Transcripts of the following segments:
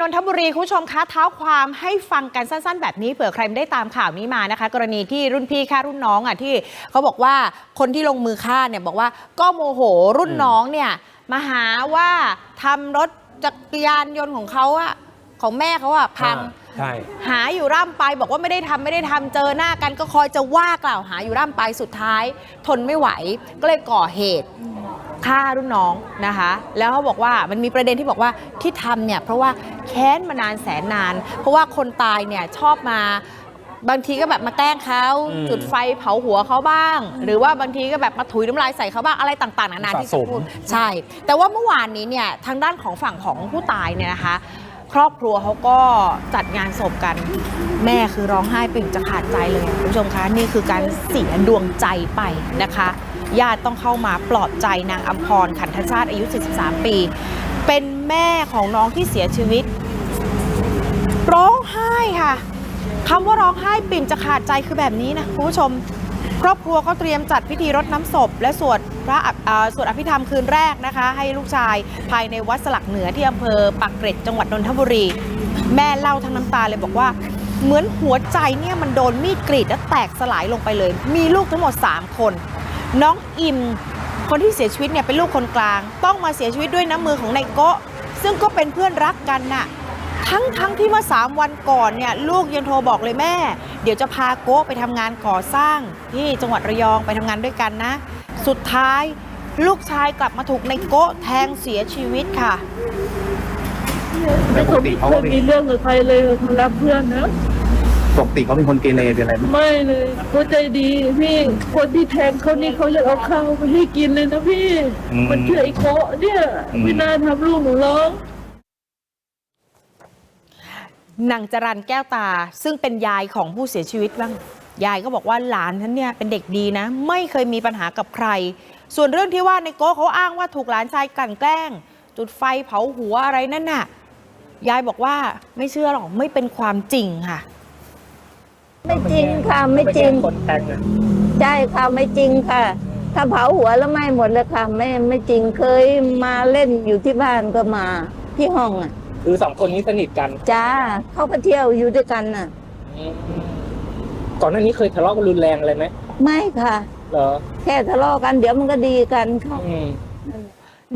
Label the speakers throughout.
Speaker 1: นนทบุรีคุณผู้ชมคะเท้าความให้ฟังกันสั้น ๆ แบบนี้เผื่อใครไม่ได้ตามข่าวนี้มานะคะ กรณีที่รุ่นพี่ฆ่ารุ่นน้องอะที่เขาบอกว่าคนที่ลงมือฆ่าเนี่ยบอกว่าก็โมโหรุ่นน้องเนี่ยมาหาว่าทำรถจักรยานยนต์ของเขาอะของแม่เขาอะพัง
Speaker 2: ใช่
Speaker 1: หาอยู่ร่ำไปบอกว่าไม่ได้ทำไม่ได้ทำเจอหน้ากันก็คอยจะว่ากล่าวหาอยู่ร่ำไปสุดท้าย ทนไม่ไหวก็เลยก่อเหตุ ฆ่ารุ่นน้องนะคะ แล้วเขาบอกว่ามันมีประเด็นที่บอกว่าที่ทำเนี่ยเพราะว่าแค้นมานานแสนนาน เพราะว่าคนตายเนี่ยชอบมาบางทีก็แบบมาแกล้งเขา
Speaker 2: อืม
Speaker 1: จุดไฟเผาหัวเขาบ้าง หรือว่าบางทีก็แบบมาถุยน้ำลายใส่เขาบ้างอะไรต่างๆนานาที่จะพูดใช่ แต่ว่าเมื่อวานนี้เนี่ยทางด้านของฝั่งของผู้ตายเนี่ยนะคะ ครอบครัวเขาก็จัดงานศพกัน แม่คือร้องไห้ปิ่งจะขาดใจเลยคุณผู้ชมคะนี่คือการเสียดวงใจไปนะคะ ญาติต้องเข้ามาปลอบใจนางอัมพรขันทชาติอายุ 43 ปี เป็นแม่ของน้องที่เสียชีวิต ร้องไห้ค่ะคำว่าร้องไห้ปิ่มจะขาดใจคือแบบนี้นะคุณผู้ชม ครอบครัวเขาเตรียมจัดพิธีรดน้ำศพ และสวดพระสวดอภิธรรมคืนแรกนะคะ ให้ลูกชายภายในวัดสลักเหนือที่อำเภอปักเกร็ดจังหวัดนนทบุรี แม่เล่าทั้งน้ำตาเลยบอกว่าเหมือนหัวใจเนี่ยมันโดนมีดกรีดแล้วแตกสลายลงไปเลย มีลูกทั้งหมด 3 คน น้องอิมคนที่เสียชีวิตเนี่ยเป็นลูกคนกลาง ต้องมาเสียชีวิตด้วยน้ำมือของนายโกะซึ่งก็เป็นเพื่อนรักกันน่ะทั้งทั้งที่เมื่อสามวันก่อนเนี่ยลูกยังโทรบอกเลยแม่ เดี๋ยวจะพาโก้ไปทำงานก่อสร้าง ที่จังหวัดระยองไปทำงานด้วยกันนะ สุดท้ายลูกชายกลับมาถูกในโก้แทงเสียชีวิตค่ะ
Speaker 3: ไม่เคยมีเรื่องกับใครเลยรักเพื่อนนะ
Speaker 4: ปกติเขาเป็นคนเกเรเป็นอะไรไหม
Speaker 3: ไม่เลยเขาใจดีพี่คนที่แทงเขานี่เขาอยากเอาข้าวไปให้กินเลยนะพี่มันเชื่อไอ้โกะเนี่ยไม่น่าทำลูกหนูร้อง
Speaker 1: นางจรันแก้วตาซึ่งเป็นยายของผู้เสียชีวิตบ้าง ยายก็บอกว่าหลานฉันเนี่ยเป็นเด็กดีนะ ไม่เคยมีปัญหากับใคร ส่วนเรื่องที่ว่าในโก้เขาอ้างว่าถูกหลานชายกลั่นแกล้ง จุดไฟเผาหัวอะไรนั่นน่ะ ยายบอกว่าไม่เชื่อหรอกไม่เป็นความจริงค่ะ
Speaker 5: ไม่จริงค่ะ ไม่จริง
Speaker 2: คนแทงอะ
Speaker 5: ใช่ค่ะไม่จริงค่ะ ถ้าเผาหัวแล้วไหม่หมดเลยค่ะ ไม่ไม่จริงเคยมาเล่นอยู่ที่บ้านก็มาที่ห้องอะ
Speaker 2: คือสองคนนี้สนิทกัน
Speaker 5: จ้าเขาไปเที่ยวอยู่ด้วยกันน่ะ
Speaker 2: ก่อนหน้านี้เคยทะเลาะกันรุนแรงอะไรไหม
Speaker 5: ไม่ค่ะ
Speaker 2: เหรอ
Speaker 5: แค่ทะเลาะกันเดี๋ยวมันก็ดีกันค่ะ
Speaker 2: อืม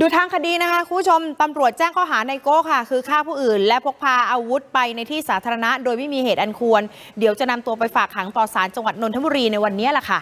Speaker 1: ดูทางคดีนะคะคุณผู้ชมตำรวจแจ้งข้อหาในโก้ค่ะ คือฆ่าผู้อื่น และพกพาอาวุธไปในที่สาธารณะ โดยไม่มีเหตุอันควร เดี๋ยวจะนำตัวไปฝากขังต่อศาลจังหวัดนนทบุรีในวันนี้แหละค่ะ